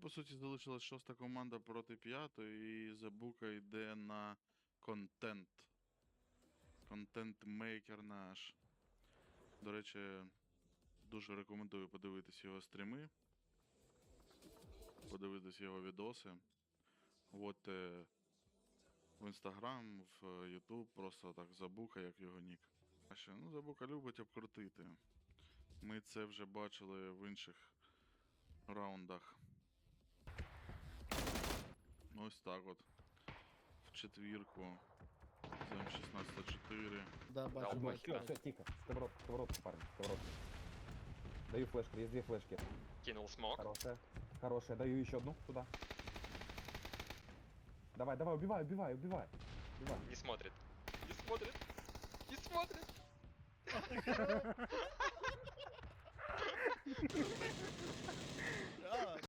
по суті, залишилась шоста команда проти п'ятої, і Забука йде на контент. Контент-мейкер наш. До речі, дуже рекомендую подивитись його стріми. Подивитись його відоси. От в Інстаграм, в Ютуб, просто так Забука, як його нік. А ще, ну, Забука любить обкрутити. Ми це вже бачили в інших раундах. Ось так от. В четвірку. З М16-4. Да, бачу, Все, бачу. все, тихо. Сковород, сковородку, парни, сковородку. Даю флешку, есть две флешки. Кинул смог. Хорошая. Хорошая, даю еще одну туда. Давай, давай, убивай, убивай, убивай. Убивай. Не смотрит. Не смотрит. Не смотрит.